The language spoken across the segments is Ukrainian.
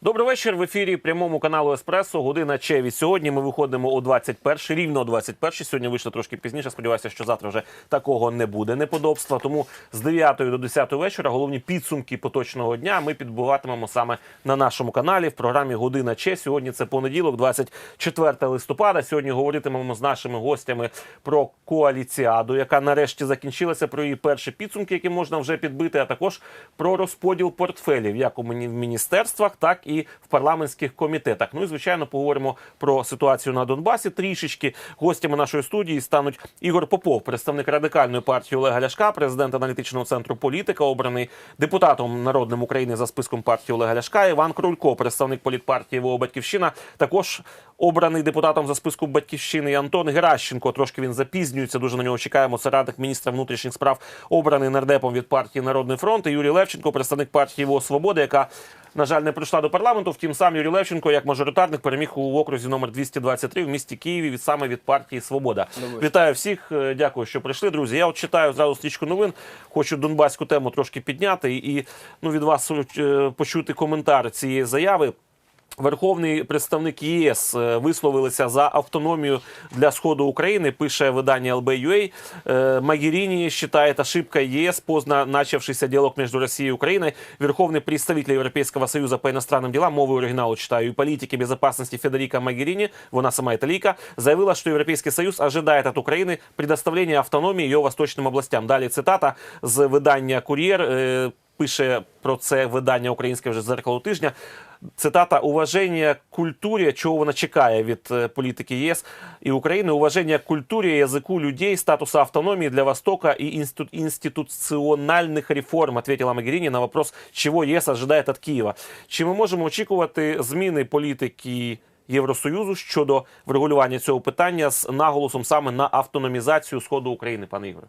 Добрий вечір. В ефірі прямому каналу Еспресо. Година Чеві. Сьогодні ми виходимо о 21 рівно о 21 Сьогодні вийшло трошки пізніше. Сподіваюся, що завтра вже такого не буде неподобства. Тому з 9 до 10 вечора головні підсумки поточного дня ми підбуватимемо саме на нашому каналі в програмі Година Че. Сьогодні це понеділок, 24 листопада. Сьогодні говоритимемо з нашими гостями про коаліціаду, яка нарешті закінчилася, про її перші підсумки, які можна вже підбити, а також про розподіл портфелів, як у міні- в міністерствах, так і в парламентських комітетах. Ну і звичайно, поговоримо про ситуацію на Донбасі. Трішечки гостями нашої студії стануть Ігор Попов, представник радикальної партії Олега Ляшка, президент аналітичного центру політика, обраний депутатом народним України за списком партії Олега Ляшка. Іван Крулько, представник політпартії ВО Батьківщина, також обраний депутатом за списком батьківщини. Антон Геращенко. Трошки він запізнюється. Дуже на нього чекаємо. Це радник міністра внутрішніх справ, обраний нардепом від партії Народний фронт. І Юрій Левченко, представник партії ВО Свобода, яка на жаль, не прийшла до парламенту. Втім, сам Юрій Левченко, як мажоритарник, переміг у окрузі номер 223 в місті Києві від саме від партії Свобода. Вітаю всіх. е, Дякую, що прийшли, друзі. Я от читаю зразу стрічку новин. Хочу донбаську тему трошки підняти і ну від вас е, почути коментар цієї заяви. Верховний представник ЄС е, висловилися за автономію для сходу України. Пише видання LB.UA. Э, Магерини считает ошибкой ЕС, поздно начавшийся диалог между Россией и Украиной. Верховный представитель Европейского союза по иностранным делам, мову оригиналу читаю, и политики безопасности Федерика Магерини, вона сама италийка, заявила, что Европейский союз ожидает от Украины предоставления автономии ее восточным областям. Далі цитата з видання «Кур'єр». Пише про це видання українське вже зеркало тижня. Цитата уваження культурі, чого вона чекає від е, політики ЄС і України. Уваження культурі, язику людей, статуса автономії для Востока и институ- институциональных реформ, ответила Магеріні на вопрос, чого ЄС ожидає від Києва. Чи ми можемо очікувати зміни політики Євросоюзу щодо врегулювання цього питання з наголосом саме на автономізацію сходу України, пане Ігоре?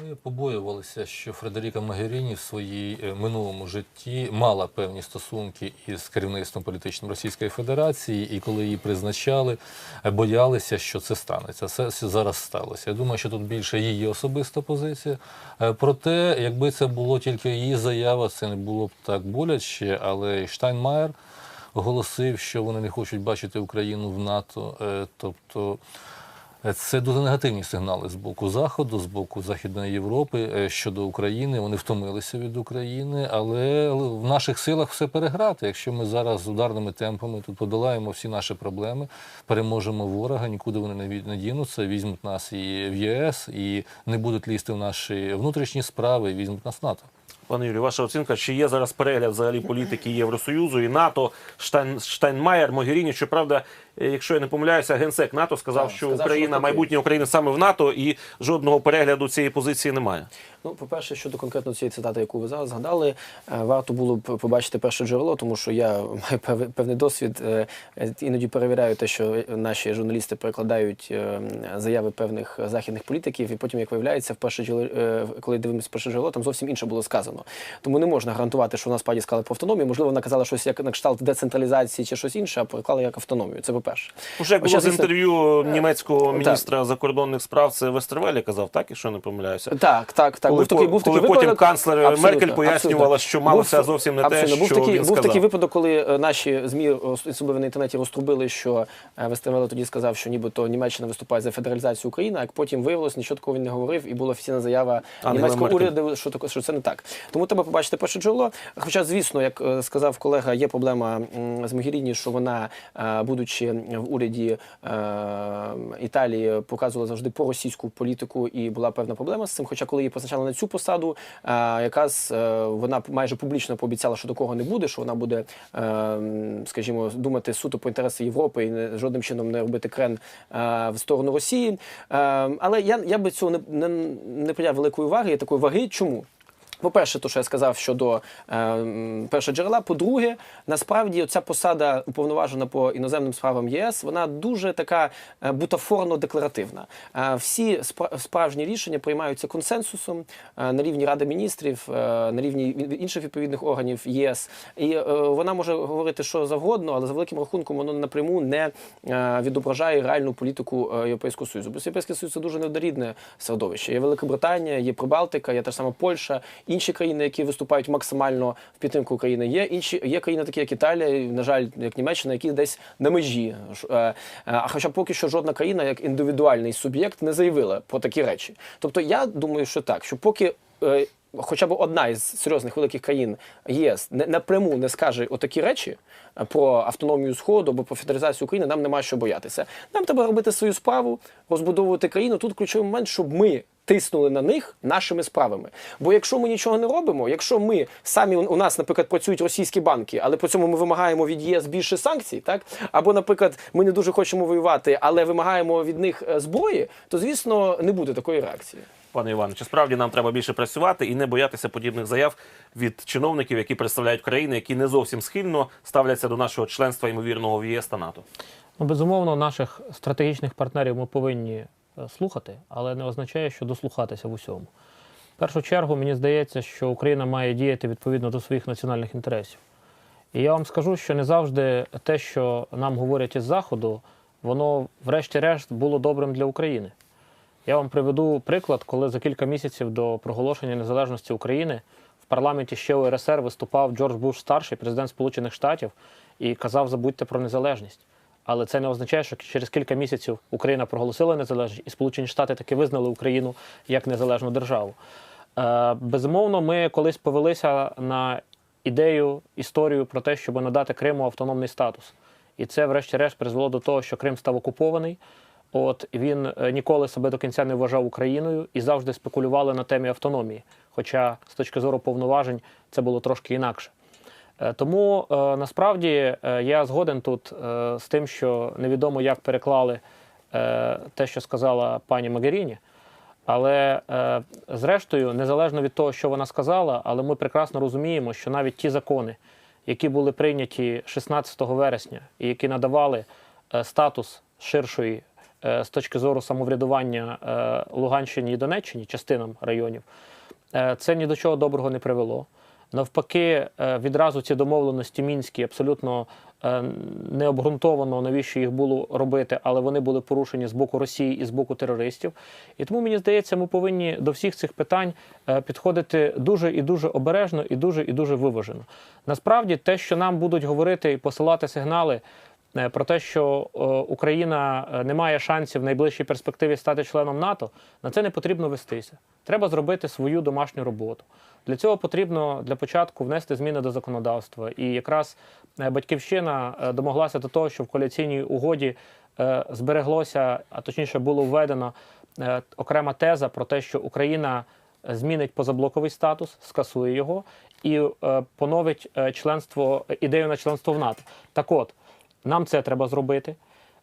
Ми побоювалися, що Фредеріка Магеріні в своїй е, минулому житті мала певні стосунки із керівництвом політичним Російської Федерації, і коли її призначали, е, боялися, що це станеться. Це зараз сталося. Я думаю, що тут більше її особиста позиція. Е, Проте, якби це було тільки її заява, це не було б так боляче, але Штайнмаєр оголосив, що вони не хочуть бачити Україну в НАТО. Тобто. Це дуже негативні сигнали з боку Заходу, з боку Західної Європи е, щодо України. Вони втомилися від України, але в наших силах все переграти. Якщо ми зараз з ударними темпами тут подолаємо всі наші проблеми, переможемо ворога, нікуди вони не дінуться, візьмуть нас і в ЄС, і не будуть лізти в наші внутрішні справи, і візьмуть нас НАТО. Пане Юрію, ваша оцінка, чи є зараз перегляд взагалі політики Євросоюзу і НАТО, Штайн, Штайнмаєр, Могеріні? Щоправда, якщо я не помиляюся, генсек НАТО сказав, Так, що сказав, Україна, що майбутнє України саме в НАТО, і жодного перегляду цієї позиції немає. Ну, по-перше, щодо конкретно цієї цитати, яку ви зараз згадали, е, варто було б побачити перше джерело, тому що я маю пев- певний досвід. е, е, Іноді перевіряю те, що наші журналісти перекладають е, заяви певних західних політиків, і потім, як виявляється, в перше джерело, е, коли дивимося перше джерело, там зовсім інше було сказано. Тому не можна гарантувати, що вона справді сказала про автономію. Можливо, вона казала щось як на кшталт децентралізації чи щось інше, а переклала як автономію. Це по-перше. Уже було з інтерв'ю німецького так. міністра закордонних справ, це Вестервелі казав, так, якщо я не помиляюся. Так, так, так. Коли був такий, був коли такий потім випадок. канцлер Абсолютно, Меркель пояснювала, абсолютно. що мало Був- зовсім не те, абсолютно. був що такий, він був сказав. такий випадок, коли е, наші змі особливо на інтернеті розтрубили, що е, Вестервеле тоді сказав, що нібито Німеччина виступає за федералізацію України, а як потім виявилось, нічого такого він не говорив, і була офіційна заява Ангела німецького уряду, що таке, що це не так. Тому треба побачити перше джерело. Хоча, звісно, як е, сказав колега, є проблема з Могеріні, що вона, е, будучи в уряді е, Італії, показувала завжди проросійську політику, і була певна проблема з цим. Хоча, коли її позначали на цю посаду, е, якраз е, вона майже публічно пообіцяла, що такого не буде, що вона буде, скажімо, думати суто про інтереси Європи і не, жодним чином не робити крен в сторону Росії. Але я, я би цього не, не, не приділяв великої уваги, такої ваги. Чому? По-перше, то, що я сказав щодо е, першого джерела. По-друге, насправді ця посада уповноважена по іноземним справам ЄС, вона дуже така е, бутафорно-декларативна. Е, всі спра- справжні рішення приймаються консенсусом е, на рівні Ради міністрів, на рівні інших відповідних органів ЄС. І е, вона може говорити що завгодно, але за великим рахунком воно напряму не відображає реальну політику Європейського Союзу. Бо Європейський Союз це дуже неоднорідне середовище. Є Велика Британія, є Прибалтика, є та ж сама Польща, інші країни, які виступають максимально в підтримку України. Є інші є країни, такі як Італія, на жаль, як Німеччина, які десь на межі. Е, е, А хоча поки що жодна країна, як індивідуальний суб'єкт, не заявила про такі речі. Тобто, я думаю, що так, що поки. е, Хоча б одна із серйозних великих країн ЄС не напряму не скаже отакі речі про автономію Сходу або про федералізацію України, нам нема що боятися. Нам треба робити свою справу, розбудовувати країну. Тут ключовий момент, щоб ми тиснули на них нашими справами. Бо якщо ми нічого не робимо, якщо ми самі у нас, наприклад, працюють російські банки, але при цьому ми вимагаємо від ЄС більше санкцій, так або, наприклад, ми не дуже хочемо воювати, але вимагаємо від них е, зброї, то звісно не буде такої реакції. Пане Іване, чи справді нам треба більше працювати і не боятися подібних заяв від чиновників, які представляють країни, які не зовсім схильно ставляться до нашого членства ймовірного в ЄС та НАТО? Ну, безумовно, наших стратегічних партнерів ми повинні слухати, але не означає, що дослухатися в усьому. В першу чергу, мені здається, що Україна має діяти відповідно до своїх національних інтересів. І я вам скажу, що не завжди те, що нам говорять із Заходу, воно, врешті-решт, було добрим для України. Я вам приведу приклад, коли за кілька місяців до проголошення незалежності України в парламенті ще УРСР виступав Джордж Буш старший, президент Сполучених Штатів, і казав: забудьте про незалежність. Але це не означає, що через кілька місяців Україна проголосила незалежність, і Сполучені Штати таки визнали Україну як незалежну державу. Е, безумовно, ми колись повелися на ідею, історію про те, щоб надати Криму автономний статус. І це, врешті-решт, призвело до того, що Крим став окупований. От він е, ніколи себе до кінця не вважав Україною і завжди спекулювали на темі автономії. Хоча з точки зору повноважень це було трошки інакше. Е, Тому е, насправді е, я згоден тут з тим, що невідомо, як переклали те, що сказала пані Магеріні. Але зрештою, незалежно від того, що вона сказала, але ми прекрасно розуміємо, що навіть ті закони, які були прийняті 16 вересня і які надавали статус ширшої з точки зору самоврядування Луганщині і Донеччині, частинам районів, це ні до чого доброго не привело. Навпаки, е, відразу ці домовленості мінські абсолютно не необґрунтовано, навіщо їх було робити, але вони були порушені з боку Росії і з боку терористів. І тому мені здається, ми повинні до всіх цих питань е, підходити дуже і дуже обережно, і дуже і дуже виважено. Насправді, те, що нам будуть говорити і посилати сигнали. Е, Про те, що е, Україна е, не має шансів в найближчій перспективі стати членом НАТО, на це не потрібно вестися. Треба зробити свою домашню роботу. Для цього потрібно для початку внести зміни до законодавства. І якраз батьківщина домоглася до того, що в коаліційній угоді збереглося, а точніше було введено окрема теза про те, що Україна змінить позаблоковий статус, скасує його і поновить членство ідею на членство в НАТО. Так от, нам це треба зробити.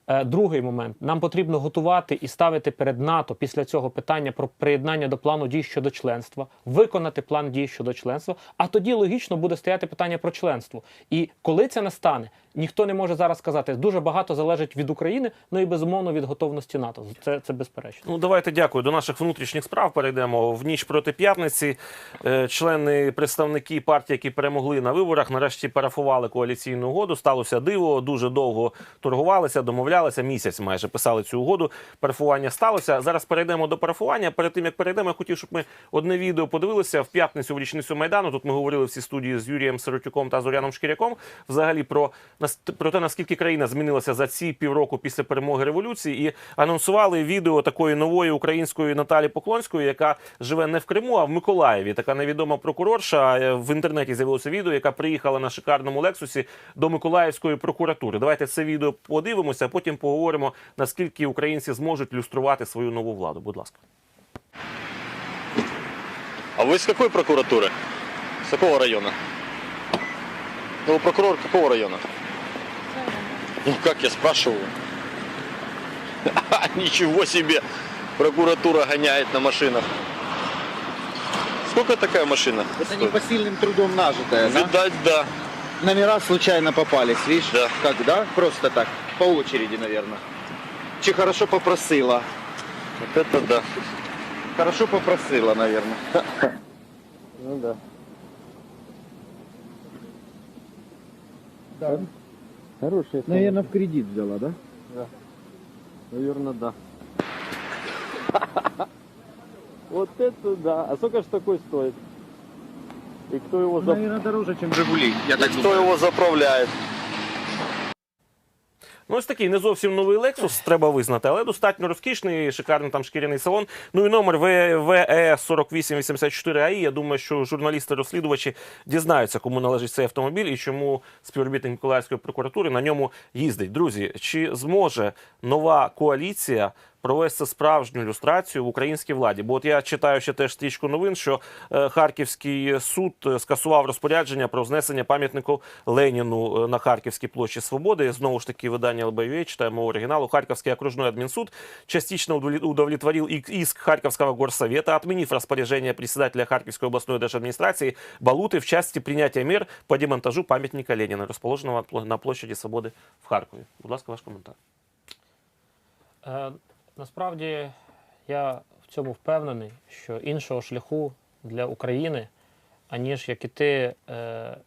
Е, Другий момент нам потрібно готувати і ставити перед НАТО після цього питання про приєднання до плану дій щодо членства, виконати план дій щодо членства. А тоді логічно буде стояти питання про членство. І коли це настане, ніхто не може зараз сказати. Дуже багато залежить від України, ну і безумовно від готовності НАТО. Це, це безперечно. Ну, давайте дякую. До наших внутрішніх справ перейдемо. В ніч проти п'ятниці е, члени, представники партії, які перемогли на виборах, нарешті парафували коаліційну угоду. Сталося диво, дуже довго торгувалися, домовлялися. Місяць майже писали цю угоду. Парафування сталося. Зараз перейдемо до парафування. Перед тим як перейдемо, я хотів, щоб ми одне відео подивилися в п'ятницю в річницю майдану. Тут ми говорили всі студії з Юрієм Сиротюком та Зоряном Шкіряком. Взагалі про про те, наскільки країна змінилася за ці півроку після перемоги революції, і анонсували відео такої нової української Наталі Поклонської, яка живе не в Криму, а в Миколаєві. Така невідома прокурорша. Е, В інтернеті з'явилося відео, яка приїхала на шикарному лексусі до Миколаївської прокуратури. Давайте це відео подивимося, а потім поговоримо, наскільки українці зможуть люструвати свою нову владу. Будь ласка. А вы с какой прокуратуры? С какого района? Ну, вы прокурор какого района? Ну, как я спрашиваю? Ничего себе! Прокуратура гоняет на машинах. Сколько такая машина? Это непосильным трудом нажитое, да? Видать, да. Номера случайно попались, видишь? Да. Как, да? Просто так, По очереди, наверное. Чи хорошо попросила? Вот это да. Хорошо попросила, наверное. Ну да. Да. Хорошая. Наверное, в кредит взяла, да? Да. Наверное, да. Вот это да. А сколько же такой стоит? И кто его, Наверное, дороже, чем Жигули. Я и кто его заправляет? Ну, ось такий не зовсім новий Lexus, треба визнати, але достатньо розкішний, шикарний там шкіряний салон. Ну і номер ВЕ 4884 АІ. Я думаю, що журналісти-розслідувачі дізнаються, кому належить цей автомобіль і чому співробітник Миколаївської прокуратури на ньому їздить. Друзі, чи зможе нова коаліція провести справжню люстрацію в українській владі? Бо от я читаю ще теж стрічку новин, що е, Харківський суд е, скасував розпорядження про знесення пам'ятнику Леніну е, на Харківській площі Свободи. Знову ж таки, видання ЛБЮ, читаємо оригіналу. Харьковский окружной админсуд частично удовле- удовлетворил ик- иск Харьковского горсовета, отменив распоряжение председателя Харьковской областной держадминистрации Балуты в части принятия мер по демонтажу памятника Ленина, расположенного пл- на площади Свободы в Харкові. Будь ласка, ваш коментар. Е, насправді я в цьому впевнений, що іншого шляху для України, аніж як іти е,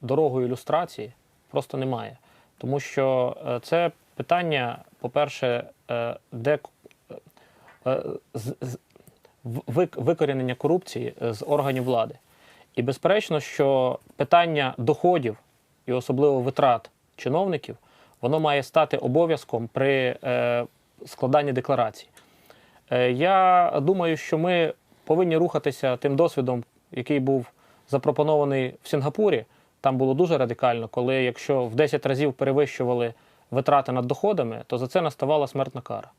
дорогою ілюстрації, просто немає. Тому що е, це питання, по-перше, е, де е, з, з, вик- викорінення корупції е, з органів влади. І безперечно, що питання доходів і особливо витрат чиновників, воно має стати обов'язком при е, складанні декларацій. Е, я думаю, що ми повинні рухатися тим досвідом, який був запропонований в Сінгапурі. Там було дуже радикально, коли якщо в 10 разів перевищували витрати над доходами, то за це наставала смертна кара.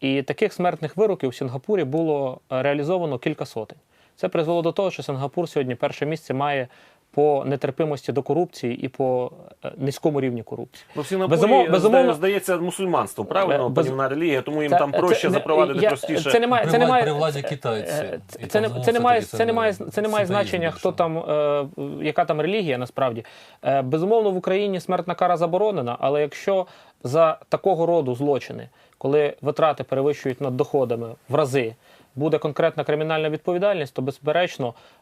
І таких смертних вироків в Сінгапурі було е, реалізовано кілька сотень. Це призвело до того, що Сінгапур сьогодні перше місце має по нетерпимості до корупції і по е, низькому рівні корупції. Ну, в Сінгапурі, Безумов- безумовно- здається, мусульманство, Е, правильно, без- панівна релігія, тому їм Це- там проще не- запровадити я- простіше. Це немає, це немає, при владі е, китайці. е, І Це, не, знову це, немає, все-таки це, немає, це це немає значення, хто там, е, яка там релігія насправді. Е, безумовно, в Україні смертна кара заборонена, але якщо за такого роду злочини, коли витрати перевищують над доходами в рази, буде конкретна кримінальна відповідальність, то безперечно е,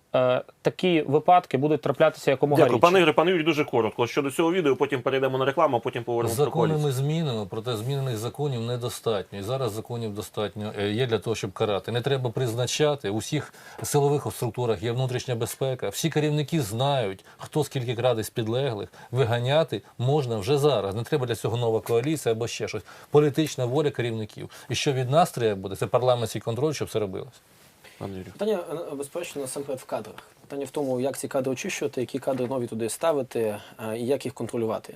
такі випадки будуть траплятися якомога Дякую, рідше. пане Ігоре, пане Юрій, дуже коротко. Щодо цього відео, потім перейдемо на рекламу, а потім поговоримо про Закони ми змінимо, проте змінених законів недостатньо. І зараз законів достатньо е, є для того, щоб карати. Не треба призначати. У всіх силових структурах є внутрішня безпека. Всі керівники знають, хто скільки краде з підлеглих. Виганяти можна вже зараз. Не треба для цього нова коаліція або ще щось. Політична воля керівників. І що від нас треба буде, це парламентський контроль, щоб це робилось. Пане Юрію. Питання е, безперечно насамперед в кадрах. Питання в тому, як ці кадри очищувати, які кадри нові туди ставити е, і як їх контролювати.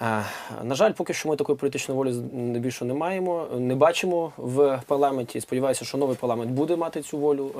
На жаль, поки що ми такої політичної волі більше не маємо, не бачимо в парламенті. Сподіваюся, що новий парламент буде мати цю волю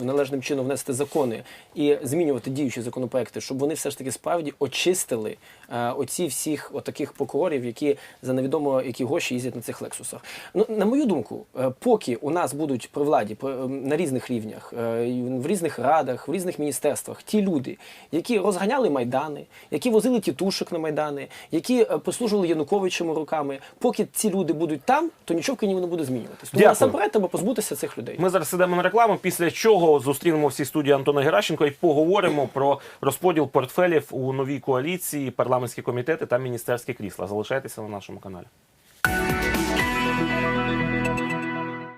е, належним чином внести закони і змінювати діючі законопроекти, щоб вони все ж таки справді очистили е, оці всіх отаких прокурорів, які за невідомо які гроші їздять на цих лексусах. Ну на мою думку, е, поки у нас будуть при владі ем, на різних рівнях, в різних радах, в різних міністерствах, ті люди, які розганяли майдани, які возили тітушок на майдани, які е, послужили Януковичем руками. Поки ці люди будуть там, то нічого в Києві не буде змінюватись. Тому насамперед треба позбутися цих людей. Ми зараз сидимо на рекламу, після чого зустрінемо всі студії Антона Геращенко і поговоримо про розподіл портфелів у новій коаліції, парламентські комітети та міністерські крісла. Залишайтеся на нашому каналі.